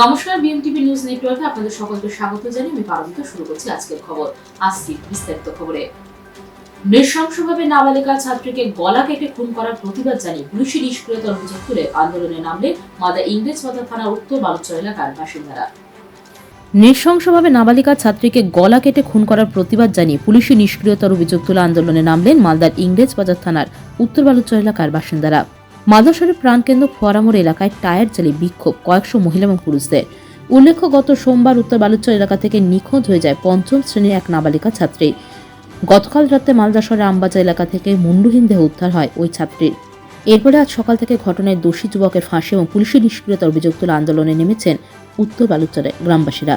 নমস্কার বিএমটিভি নিউজ নেটওয়ার্কে আপনাদের সকলকে স্বাগত জানিয়ে আমি পারমিতা শুরু করছি আজকের খবর। আসছি বিস্তারিত খবরে? নৃশংসভাবে নাবালিকা ছাত্রীকে গলা কেটে খুন করার প্রতিবাদ জানিয়ে পুলিশি নিষ্ক্রিয়তার অভিযোগ তুলে আন্দোলনে নামলে মাদা ইংরেজ বাজার থানার উত্তর বালুচর এলাকার বাসিন্দারা। নৃশংসভাবে নাবালিকা ছাত্রীকে গলা কেটে খুন করার প্রতিবাদ জানিয়ে পুলিশি নিষ্ক্রিয়তার অভিযোগ তুলে আন্দোলনে নামলেন মালদার ইংরেজ বাজার থানার উত্তর বালুচর এলাকার বাসিন্দারা। মালদা শহরের প্রাণকেন্দ্র ফোয়ারামোড় এলাকায় টায়ার জ্বালিয়ে বিক্ষোভ কয়েকশো মহিলা এবং পুরুষদের। উল্লেখ্য গত সোমবার উত্তর বালুচর এলাকা থেকে নিখোঁজ হয়ে যায় পঞ্চম শ্রেণির এক নাবালিকা ছাত্রী। গতকাল রাতে মালদা শহরের আমবাজার এলাকা থেকে মুন্ডুহীন দেহ উদ্ধার হয় ওই ছাত্রীর এরপরে আজ সকাল থেকে ঘটনায় দোষী যুবকের ফাঁসি এবং পুলিশের নিষ্ক্রিয়তার অভিযোগ তুলে আন্দোলনে নেমেছেন উত্তর বালুচরে গ্রামবাসীরা।